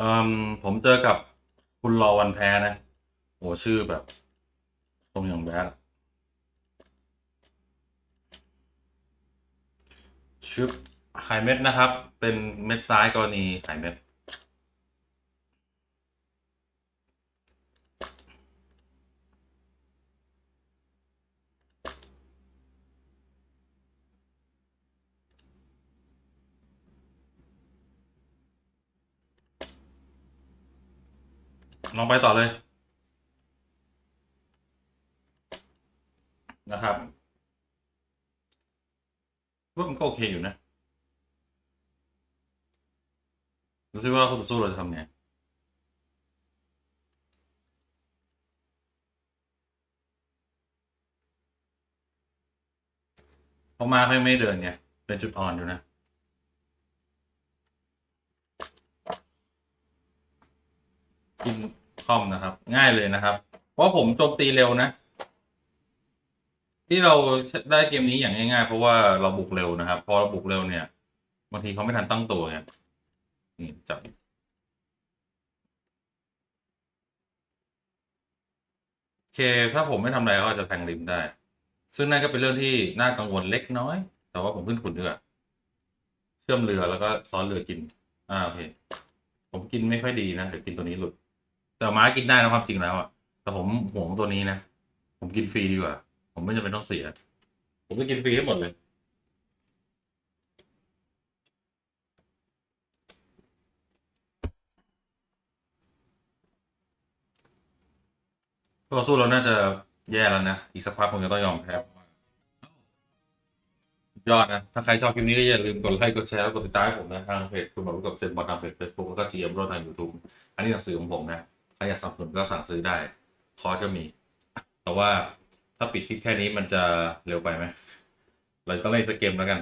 เอ่มผมเจอกับคุณรอวันแพ้นะโหชื่อแบบตรงอย่างแบดชึบไข่เม็ดนะครับ เป็นเม็ดซ้ายกรณีไข่เม็ด ลองไปต่อเลย นะครับว่ามันก็โอเคอยู่นะดูซิว่าคู่ต่อสู้เราจะทำไงพอมาเขายังไม่เดินไง เป็นจุดอ่อนอยู่นะ กิน คอมนะครับ ง่ายเลยนะครับ เพราะผมโจมตีเร็วนะ ที่เราได้เกมนี้อย่างง่ายๆ เพราะว่าเราบุกเร็วนะครับ พอเราบุกเร็วเนี่ยบางทีเขาไม่ทันตั้งตัวไงนี่จับโอเคถ้าผมไม่ทำอะไรก็จจะแทงริมได้ ซึ่งนั่นก็เป็นเรื่องที่น่ากังวลเล็กน้อย แต่ว่าผมขึ้นขุนเรือเชื่อมเรือแล้วก็ซ้อนเรือกิน อ่าโอเค ผมกินไม่ค่อยดีนะ เดี๋ยวกินตัวนี้หลุด แต่ม้ากินได้นะความจริงแล้วอะแต่ผมห่วงตัวนี้นะ ผมกินฟรีดีกว่า ผมไม่จำเป็นต้องเสีย ผมจะกินฟรีให้หมดเลยตัวสู้เราน่าจะแย่แล้วนะ อีกสักพักคงจะต้องยอมแพ้ยอดนะ ถ้าใครชอบคลิปนี้ก็อย่าลืมกดไลค์ กดแชร์ แล้วกดติดตามผมนะ ทางเพจคุณบอกกับเซนบอลทางเพจ Facebook แล้วก็ GM รถทาง YouTube อันนี้หนังสือของผมนะ ครอยากสับสนุนก็สั่งซื้อได้ คอร์สก็มี แต่ว่าถ้าปิดคลิปแค่นี้มันจะเร็วไปไหมเราต้องเล่นสกเกมแล้วกัน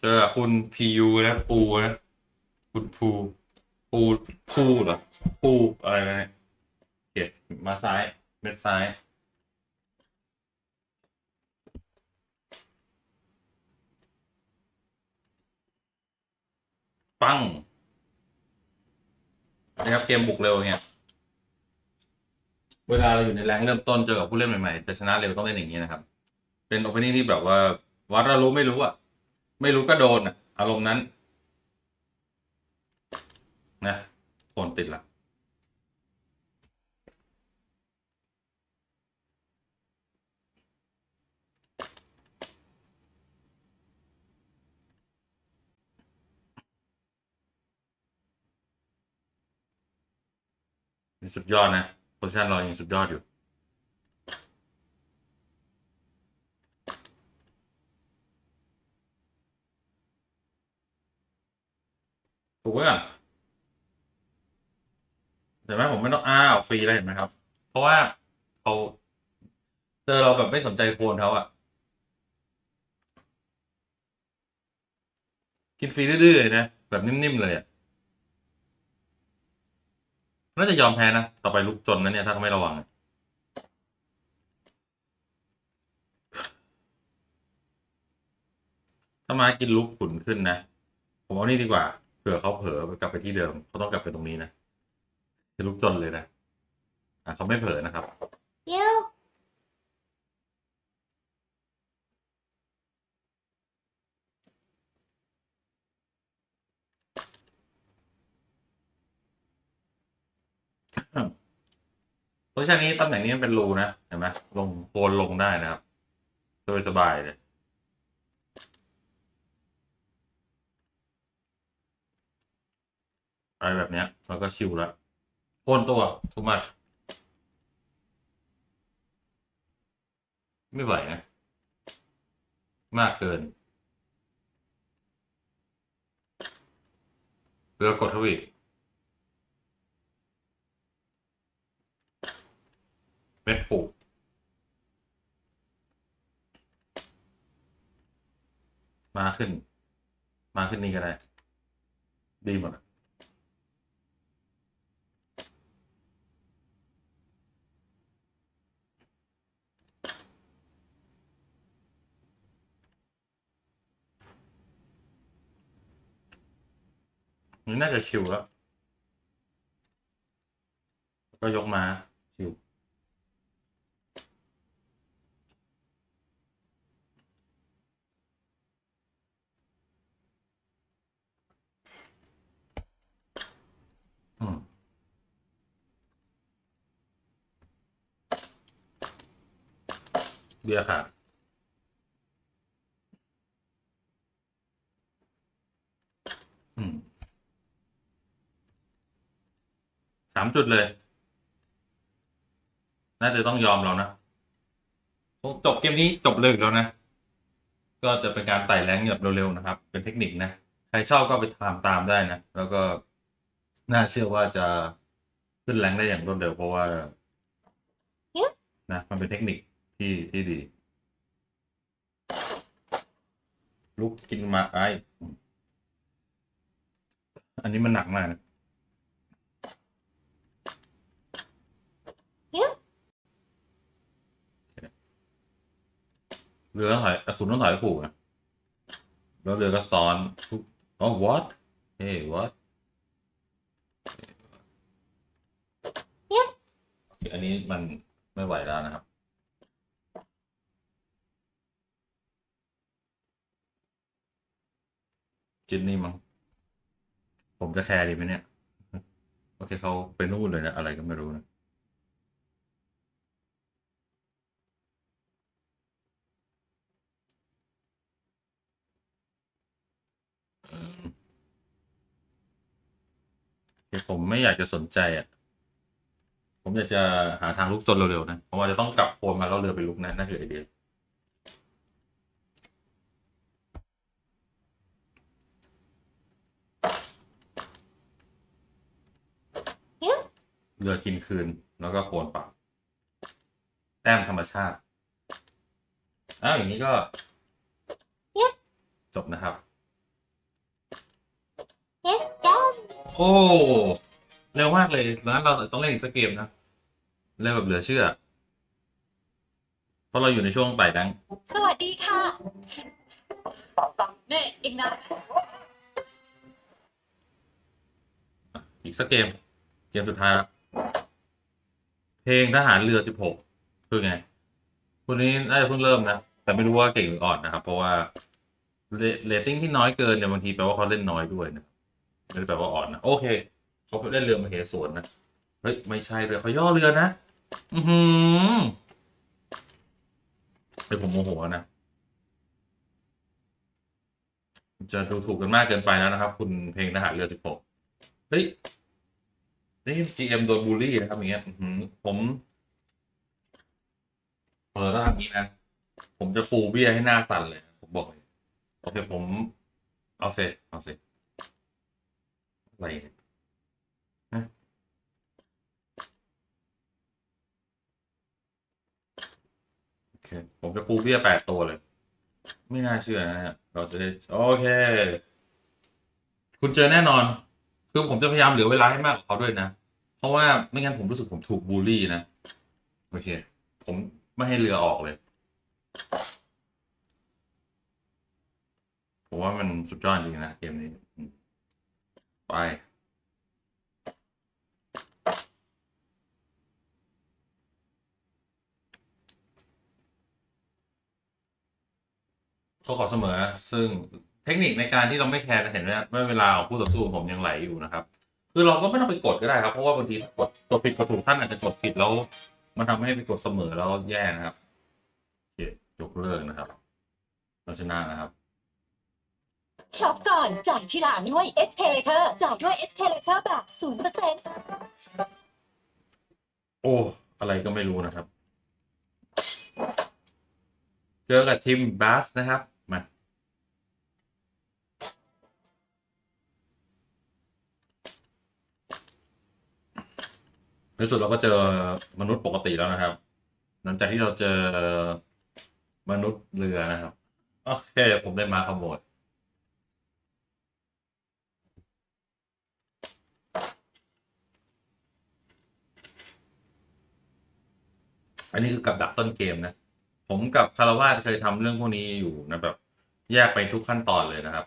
เจอคุณพียูนะปูนะ คุณภูปูปูเหรอปูอะไรนะเนี่ยโอเคมาซ้าย เม็ดซ้าย ปั้งนะครับเกมบุกเร็วเนี่ยเวลาเราอยู่ในแรงเริ่มต้นเจอกับผู้เล่นใหม่ๆจะชนะเร็วต้องเล่นอย่างนี้นะครับ เป็นโอเพนนิ่งที่แบบว่า วัดเรารู้ไม่รู้อะ ไม่รู้ก็โดนอะ อารมณ์นั้น นะโคนติดละ สุดยอดนะโพซิชันเรายังสุดยอดอยู่ ถูกไหมอะเห็นไหมผมไม่ต้องอ้าวฟรีเลยเห็นไหมครับ เพราะว่าเขาเจอเราแบบไม่สนใจโคนเขาอะกินฟรีดื้อๆเลยนะ แบบนิ่ม ๆ เลยอะ น่าจะยอมแพ้นะ ต่อไปลุกจนนะเนี่ย ถ้าเขาไม่ระวัง ถ้ามากินลุกขุนขึ้นนะ ผมเอานี่ดีกว่า เผื่อเขาเผลอกลับไปที่เดิม เขาต้องกลับไปตรงนี้นะจะลุกจนเลยนะ อะเขาไม่เผลอนะครับ เดี๋ยว เพราะฉะนี้ตำแหน่งนี้มันเป็นรูนะเห็นไหมลงโคนลงได้นะครับสบายสบายๆเลยอะไรแบบเนี้ยแล้วก็ชิวแล้วโคนตัวทุกมัดไม่ไหวนะ มากเกินเรือกดทวี เม็ดผูกมาขึ้น มาขึ้นนี่ก็ได้ ดีหมดนี่น่าจะชิวแล้ว ก็ยกมา เบียร์ขาดอืมสามจุดเลย น่าจะต้องยอมเรานะ จบเกมนี้จบเลยอีกแล้วนะ ก็จะเป็นการไต่แรงแบบเร็วๆนะครับ เป็นเทคนิคนะ ใครชอบก็ไปตามตามได้นะ แล้วก็น่าเชื่อว่าจะขึ้นแรงได้อย่างรวดเร็วเพราะว่า นะ มันเป็นเทคนิค ที่ที่ดี ลุกกินมาไออันนี้มันหนักมากนะเรือต้องถอยอะคุณต้องถอยผูกนะแล้วเรือก็ซ้อนทุกอ๋อ what เฮ้ what โอเคอันนี้มันไม่ไหวแล้วนะครับ จินนี่มั้งผมจะแคร์ดีไหมเนี่ย โอเคเขาไปนู่นเลยนะ อะไรก็ไม่รู้นะผมไม่อยากจะสนใจอะ ผมอยากจะหาทางลุกจนเร็วๆนะ เพราะว่าจะต้องกลับโคนมาแล้วเรือไปลุกนะนั่นคือไอเดีย เรือกินคืน แล้วก็โคนเปล่าแต้มธรรมชาติอ้าวอย่างนี้ก็ จบนะครับ Yes, down. โอ้เร็วมากเลยงั้นเราต้องเล่นอีกสักเกมนะเร็วแบบเหลือเชื่อ เพราะเราอยู่ในช่วงไต่ดัง สวัสดีค่ะเนี่ยอีกนะอีกสักเกม เกมสุดท้ายละ เพลงทหารเรือสิบหกคือไงคนนี้น่าจะเพิ่งเริ่มนะ แต่ไม่รู้ว่าเก่งหรืออ่อนนะครับ เพราะว่าเรตติ้งที่น้อยเกินเนี่ยบางทีแปลว่าเขาเล่นน้อยด้วยนะไม่ได้แปลว่าอ่อนนะโอเคเขาเล่นเรือมาเหสวนนะเฮ้ยไม่ใช่เรือเขาย่อเรือนะ อือหือเดี๋ยวผมโมโหนะจะดูถูกกันมากเกินไปแล้วนะครับ คุณเพลงทหารเรือสิบหกเฮ้ย นี่ GM โดนบูลลี่นะครับอย่างเงี้ยผมเออถ้าทำอย่างนี้นะ ผมจะปูเบี้ยให้หน้าสั่นเลย ผมบอกเลยโอเคผม เอาเซเอาเซอะไรเนี่ยฮะโอเค ผมจะปูเบี้ยแปดตัวเลย ไม่น่าเชื่อนะฮะเราจะได้ โอเค คุณเจอแน่นอน คือผมจะพยายามเหลือเวลาให้มากกว่าเขาด้วยนะ เพราะว่าไม่งั้นผมรู้สึกผมถูกบูลลี่นะ โอเค ผมไม่ให้เรือออกเลย ผมว่ามันสุดยอดจริงนะเกมนี้ ไปเขาขอเสมอ ซึ่ง เทคนิคในการที่เราไม่แคร์เห็นไหมว่าเวลาของคู่ต่อสู้ผมยังไหลอยู่นะครับ คือเราก็ไม่ต้องไปกดก็ได้ครับ เพราะว่าบางทีกดกดผิดกดถูกท่านอาจจะกดผิดแล้ว มันทำให้ไปกดเสมอแล้วแย่นะครับโอเคยกเลิกนะครับ เราชนะนะครับช็อปก่อนจ่ายทีหลังด้วย SK Later จ่ายด้วย SK Later แบบ0%โอ้ อะไรก็ไม่รู้นะครับ เจอกับทีมบัสนะครับ มา ในสุดเราก็เจอมนุษย์ปกติแล้วนะครับ หลังจากที่เราเจอมนุษย์เรือนะครับ โอเค ผมได้มาขโมยอันนี้คือกับดักต้นเกมนะ ผมกับคารวาสเคยทำเรื่องพวกนี้อยู่นะแบบ แยกไปทุกขั้นตอนเลยนะครับ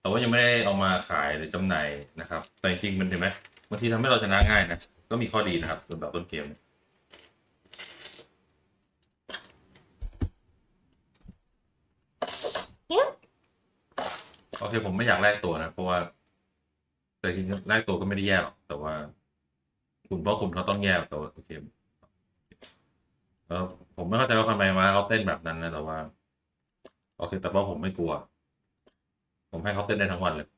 แต่ว่ายังไม่ได้เอามาขายหรือจำหน่ายนะครับ แต่จริงๆมันเห็นไหม บางทีทำให้เราชนะง่ายนะ ก็มีข้อดีนะครับสำหรับต้นเกมเนี่ยโอเคผมไม่อยากแลกตัวนะ เพราะว่า แต่จริงๆแลกตัวก็ไม่ได้แย่หรอก แต่ว่า คุณพ่อคุณเขาต้องแย่แต่ว่าโอเคแล้วผมไม่เข้าใจว่าทำไมมาเขาเต้นแบบนั้นนะแต่ว่า โอเค แต่ว่าผมไม่กลัว ผมให้เขาเต้นได้ทั้งวันเลย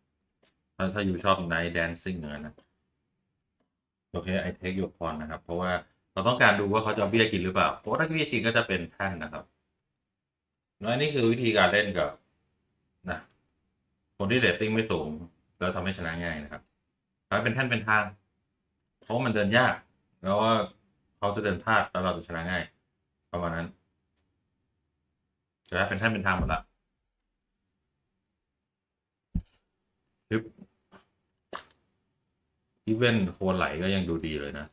ถ้าถ้าอยู่ชอบไนท์แดนซิ่งอย่างนั้นนะ โอเคไอเทคยูพรนะครับ เพราะว่าเราต้องการดูว่าเขาจะเบี้ยกินหรือเปล่าเพราะถ้าเบี้ยกินก็จะเป็นแท่นนะครับแล้วอันนี้คือวิธีการเล่นกับนะคนที่เรตติ้งไม่สูง แล้วทำให้ชนะง่ายนะครับถ้าเป็นแท่นเป็นทาง เพราะมันเดินยาก แล้วว่าเขาจะเดินพลาดแล้วเราจะชนะง่าย ประมาณนั้นแต่ถ้าเป็นแท่นเป็นทางหมดละทึบ อีเวนโคนไหลก็ยังดูดีเลยนะ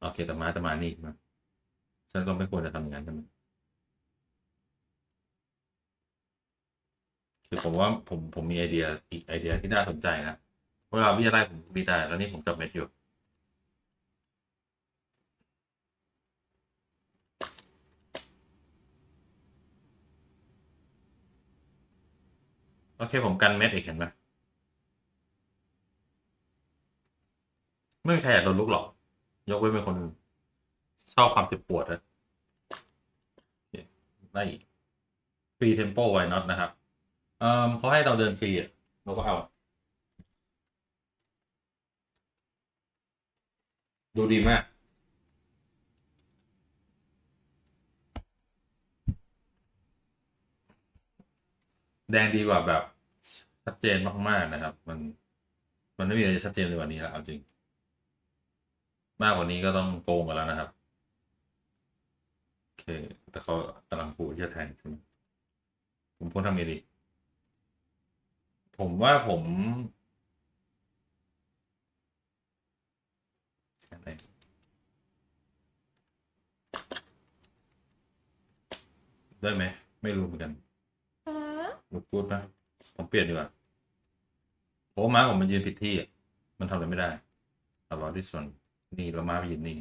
โอเคแต่มาแต่มานี่มาฉันก็ไม่ควรจะทำอย่างนั้นใช่ไหมคือผมว่าผมผมมีไอเดียอีกไอเดียที่น่าสนใจนะ เวลาวิทยาลัยผมมีแต่แล้วนี่ผมจับเม็ดอยู่โอเคผมกันเม็ดอีกเห็นไหม ไม่มีใครอยากโดนลุกหรอก ยกเว้นเป็นคนชอบความเจ็บปวดนะได้อีกฟรีเทมโปไวน็อตนะครับเอ่อเขาให้เราเดินฟรีอะเราก็เอา ดูดีมากแดงดีกว่าแบบชัดเจนมากๆนะครับ มันมันไม่มีอะไรชัดเจนเลยกว่านี้แล้วเอาจริง มากกว่านี้ก็ต้องโกงกันแล้วนะครับ โอเค แต่เขากำลังพูดที่จะแทงใช่ไหมผมควรทำยังไงดี ผมว่าผมอะไรได้ไหม ไม่รู้เหมือนกันรูดพูดปะผมเปลี่ยนดีกว่าเพราะว่าม้าผมมันยืนผิดที่อะมันทำอะไรไม่ได้อารอดิส่วน นี่แล้วม้าไปยืนนี่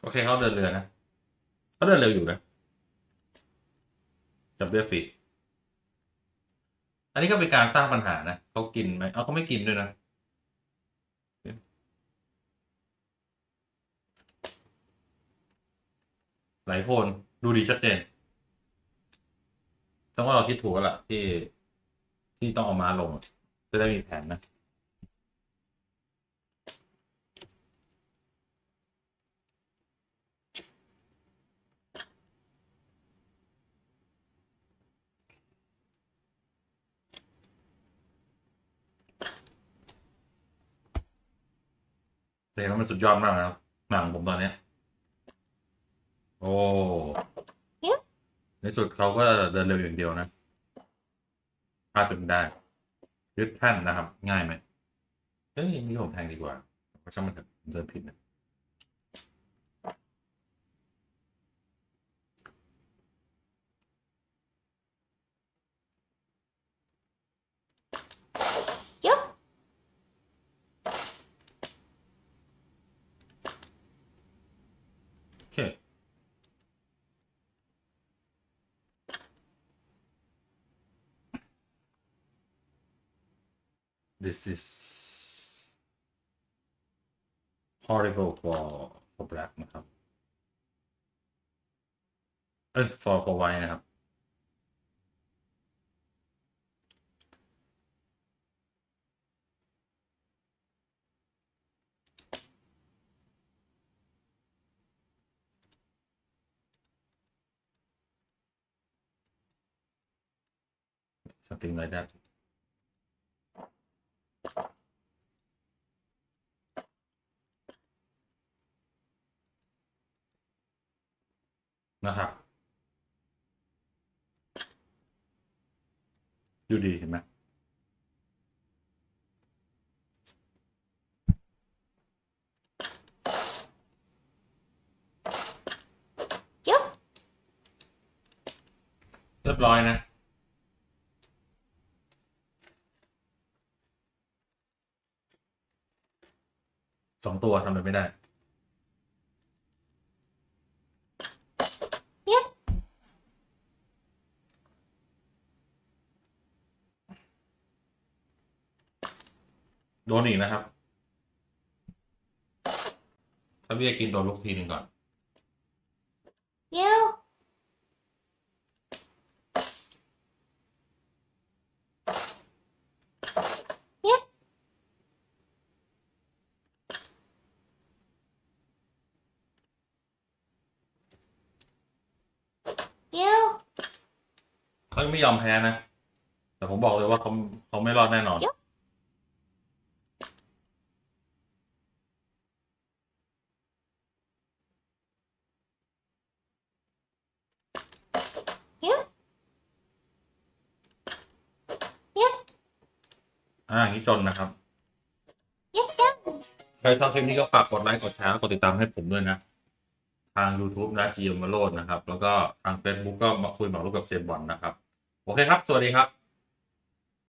โอเคเขาเดินเรือนะเขาเดินเร็วอยู่นะจับเรือฟีอันนี้ก็เป็นการสร้างปัญหานะเขากินไหมเอาเขาไม่กินด้วยนะหลายคนดูดีชัดเจนต้องว่าเราคิดถูกแล้วล่ะที่ ที่ต้องเอามาลงอะจะได้มีแผนนะแต่เห็นว่ามันสุดยอดมากนะครับหนังผมตอนเนี้ย โอ้ในสุดเขาก็เดินเร็วอย่างเดียวนะ พลาดจนได้ยึดแท่นนะครับ ง่ายไหมเฮ้ยนี่ผมแทงดีกว่าเพราะช่างมันเถอะผมเดินผิดนะ Yep. โอเค This is horrible for for black นะครับ เอ้ย for for white นะครับ something like that นะครับดูดีเห็นไหม Yep. เรียบร้อยนะสองตัวทำอะไรไม่ได้ โดนอีกนะครับ ถ้าพี่จะกินตัวลูกทีหนึ่งก่อนเยี่ยวเยี่ยวเขาไม่ยอมแพ้นะ แต่ผมบอกเลยว่าเขาเขาไม่รอดแน่นอน อ่าอย่างนี้จนนะครับ ใครชอบคลิปนี้ก็ฝากกดไลค์กดแชร์กดติดตามให้ผมด้วยนะ ทาง YouTube นะจีมมาโลดนะครับ แล้วก็ทาง Facebook ก็มาคุยหมากรุกกับเซยนบอลนะครับ โอเคครับ สวัสดีครับ